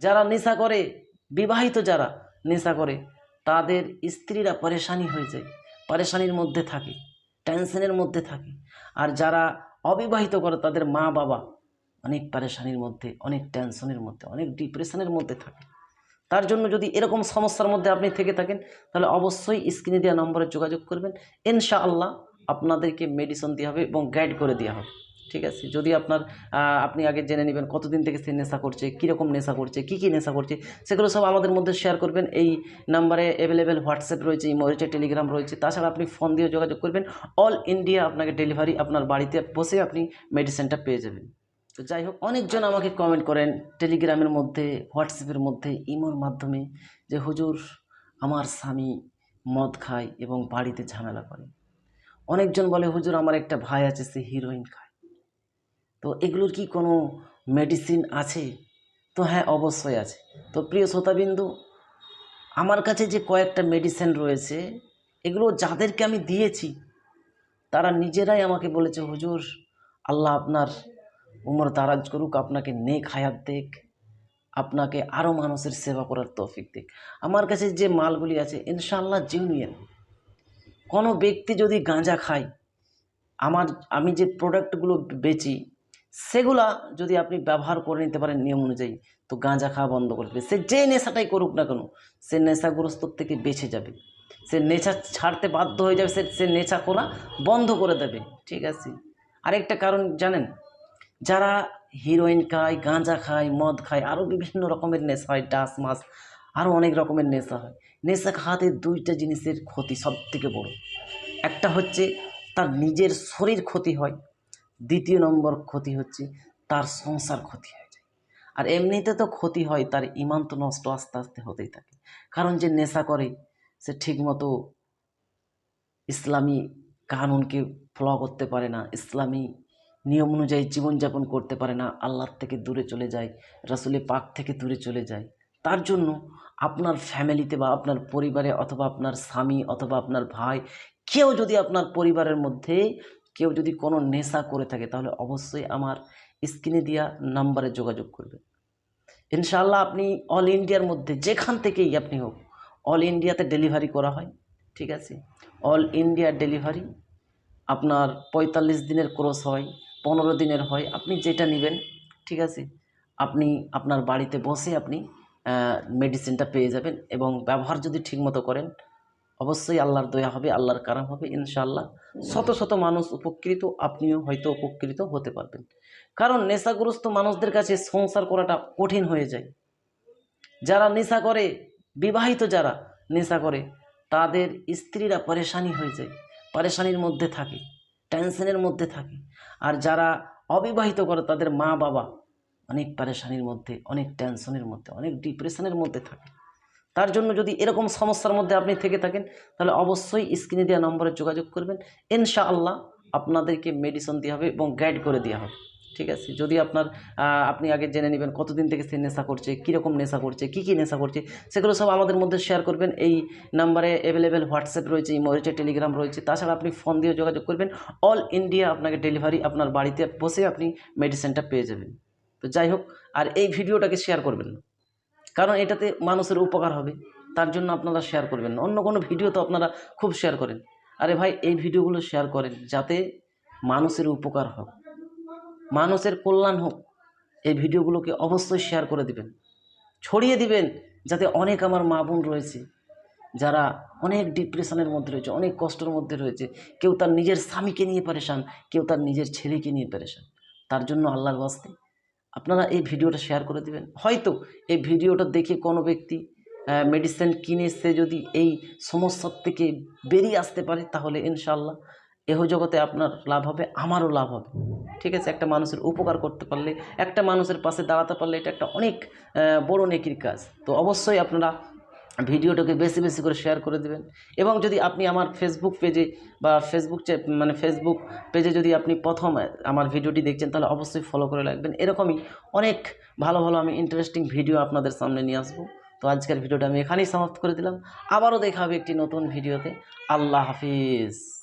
যারা নেশা করে, বিবাহিত যারা নেশা করে, তাদের স্ত্রীরা পরেশানি হয়ে যায়, পরেশানির মধ্যে থাকে টেনশনের মধ্যে থাকে। আর যারা অবিবাহিত করে, তাদের মা বাবা অনেক পরেশানির মধ্যে, অনেক টেনশনের মধ্যে, অনেক ডিপ্রেশনের মধ্যে থাকে। তার জন্য যদি এরকম সমস্যার মধ্যে আপনি থেকে থাকেন, তাহলে অবশ্যই স্ক্রিনে দেওয়া নম্বরে যোগাযোগ করবেন। ইনশাআল্লাহ আপনাদেরকে মেডিসিন দেওয়া হবে এবং গাইড করে দেওয়া হবে। ঠিক আছে? যদি আপনার আপনি আগে জেনে নেবেন কতদিন থেকে সে নেশা করছে, কীরকম নেশা করছে, কী কী নেশা করছে, সেগুলো সব আমাদের মধ্যে শেয়ার করবেন। এই নাম্বারে অ্যাভেলেবেল হোয়াটসঅ্যাপ রয়েছে, ইমো রয়েছে টেলিগ্রাম রয়েছে। তাছাড়া আপনি ফোন দিয়ে যোগাযোগ করবেন। অল ইন্ডিয়া আপনাকে ডেলিভারি আপনার বাড়িতে বসে আপনি মেডিসিনটা পেয়ে যাবেন। তো যাই হোক, অনেকজন আমাকে কমেন্ট করেন টেলিগ্রামের মধ্যে হোয়াটসঅ্যাপের মধ্যে, ইমোর মাধ্যমে যে, হুজুর, আমার স্বামী মদ খায় এবং বাড়িতে ঝামেলা করে। অনেকজন বলে, হুজুর, আমার একটা ভাই আছে, সে হিরোইন খায়। তো এগুলোর কি কোনো মেডিসিন আছে? তো হ্যাঁ অবশ্যই আছে। তো প্রিয় শ্রোতাবিন্দু, আমার কাছে যে কয়েকটা মেডিসিন রয়েছে, এগুলো যাদেরকে আমি দিয়েছি, তারা নিজেরাই আমাকে বলেছে, হুজুর, আল্লাহ আপনার উমর দারাজ করুক, আপনাকে নেক হায়াত দেখ আপনাকে আরও মানুষের সেবা করার তৌফিক দেখ আমার কাছে যে মালগুলি আছে, ইনশাআল্লাহ জিনিয়েন কোনো ব্যক্তি যদি গাঁজা খায়, আমার, আমি যে প্রোডাক্টগুলো বেচি সেগুলা যদি আপনি ব্যবহার করে নিতে পারেন নিয়ম অনুযায়ী, তো গাঁজা খাওয়া বন্ধ করে দেবে। সে যে নেশাটাই করুক না কেন, সে নেশাগ্রস্ত থেকে বেঁচে যাবে। সে নেশা ছাড়তে বাধ্য হয়ে যাবে, সে সে নেশা করা বন্ধ করে দেবে। ঠিক আছে? আরেকটা কারণ জানেন, যারা হিরোইন খায়, গাঁজা খায়, মদ খায় আরও বিভিন্ন রকমের নেশা হয়, ডাস মাছ আরও অনেক রকমের নেশা হয়। নেশা খাওয়াতে দুইটা জিনিসের ক্ষতি সব থেকে বড়। একটা হচ্ছে তার নিজের শরীর ক্ষতি হয় দ্বিতীয় নম্বর ক্ষতি হচ্ছে তার সংসার ক্ষতি হয়ে যায়। আর এমনিতে তো ক্ষতি হয়, তার ইমান তো নষ্ট আস্তে আস্তে হতেই থাকে। কারণ যে নেশা করে, সে ঠিকমতো ইসলামী কানুনকে ফলো করতে পারে না, ইসলামী নিয়ম অনুযায়ী জীবনযাপন করতে পারে না, আল্লাহর থেকে দূরে চলে যায়, রাসুলের পাক থেকে দূরে চলে যায়। তার জন্য আপনার ফ্যামিলিতে বা আপনার পরিবারে অথবা আপনার স্বামী অথবা আপনার ভাই, কেউ যদি আপনার পরিবারের মধ্যে কেউ যদি কোনো নেশা করে থাকে, তাহলে অবশ্যই আমার স্ক্রিনে দেওয়া নাম্বারে যোগাযোগ করবেন। ইনশাল্লাহ আপনি অল ইন্ডিয়ার মধ্যে যেখান থেকেই আপনি হোক, অল ইন্ডিয়াতে ডেলিভারি করা হয়, ঠিক আছে? অল ইন্ডিয়া ডেলিভারি, আপনার পঁয়তাল্লিশ দিনের ক্রস হয়, পনেরো দিনের হয়, আপনি যেটা নেবেন, ঠিক আছে? আপনি আপনার বাড়িতে বসে আপনি মেডিসিনটা পেয়ে যাবেন এবং ব্যবহার যদি ঠিকমতো করেন অবশ্যই আল্লাহর দয়া হবে আল্লাহর কারাম হবে ইনশাআল্লাহ। শত শত মানুষ উপকৃত আপনিও হয়তো উপকৃত হতে পারবেন। কারণ নেশাগ্রস্ত মানুষদের কাছে সংসার করাটা কঠিন হয়ে যায়। যারা নেশা করে বিবাহিত যারা নেশা করে তাদের স্ত্রীরা পরেশানি হয়ে যায় পরেশানির মধ্যে থাকে টেনশনের মধ্যে থাকে। আর যারা অবিবাহিত করে তাদের মা বাবা অনেক পরেশানির মধ্যে অনেক টেনশনের মধ্যে অনেক ডিপ্রেশনের মধ্যে থাকে। তার জন্য যদি এরকম সমস্যার মধ্যে আপনি থেকে থাকেন, তাহলে অবশ্যই স্ক্রিনে দেওয়া নম্বরে যোগাযোগ করবেন। ইনশাআল্লাহ আপনাদেরকে মেডিসিন দেওয়া হবে এবং গাইড করে দেওয়া হবে। ঠিক আছে? যদি আপনার আপনি আগে জেনে নেবেন কতদিন থেকে সে নেশা করছে, কীরকম নেশা করছে, কী কী নেশা করছে, সেগুলো সব আমাদের মধ্যে শেয়ার করবেন। এই নাম্বারে অ্যাভেলেবেল হোয়াটসঅ্যাপ রয়েছে, ইমো রয়েছে টেলিগ্রাম রয়েছে। তাছাড়া আপনি ফোন দিয়ে যোগাযোগ করবেন। অল ইন্ডিয়া আপনাকে ডেলিভারি আপনার বাড়িতে বসে আপনি মেডিসিনটা পেয়ে যাবেন। তো যাই হোক, আর এই ভিডিওটাকে শেয়ার করবেন কারণ এটাতে মানুষের উপকার হবে। তার জন্য আপনারা শেয়ার করবেন। অন্য কোনো ভিডিও তো আপনারা খুব শেয়ার করেন। আরে ভাই, এই ভিডিওগুলো শেয়ার করেন যাতে মানুষের উপকার হোক। মানুষের কল্যাণ হোক। এই ভিডিওগুলোকে অবশ্যই শেয়ার করে দিবেন। ছড়িয়ে দিবেন যাতে অনেক আমার মা বোন রয়েছে, যারা অনেক ডিপ্রেশনের মধ্যে রয়েছে, অনেক কষ্টের মধ্যে রয়েছে। কেউ তার নিজের স্বামীকে নিয়ে পরেশান, কেউ তার নিজের ছেলেকে নিয়ে পরেশান। তার জন্য আল্লাহর বাস্তে আপনারা এই ভিডিওটা শেয়ার করে দিবেন। হয়তো এই ভিডিওটা দেখে কোনো ব্যক্তি মেডিসিন কিনে সে যদি এই সমস্যার থেকে বেরিয়ে আসতে পারে, তাহলে ইনশাল্লাহ এহ জগতে আপনার লাভ হবে, আমারও লাভ হবে। ঠিক আছে? একটা মানুষের উপকার করতে পারলে, একটা মানুষের পাশে দাঁড়াতে পারলে এটা একটা অনেক বড়ো নেকির কাজ। তো অবশ্যই আপনারা ভিডিওটাকে বেশি বেশি করে শেয়ার করে দেবেন। এবং যদি আপনি আমার ফেসবুক পেজে বা ফেসবুক মানে ফেসবুক পেজে যদি আপনি প্রথম আমার ভিডিওটি দেখছেন, তাহলে অবশ্যই ফলো করে রাখবেন। এরকমই অনেক ভালো ভালো আমি ইন্টারেস্টিং ভিডিও আপনাদের সামনে নিয়ে আসব। তো আজকের ভিডিওটা আমি এখানেই সমাপ্ত করে দিলাম। আবারও দেখা হবে একটি নতুন ভিডিওতে আল্লাহ হাফিজ।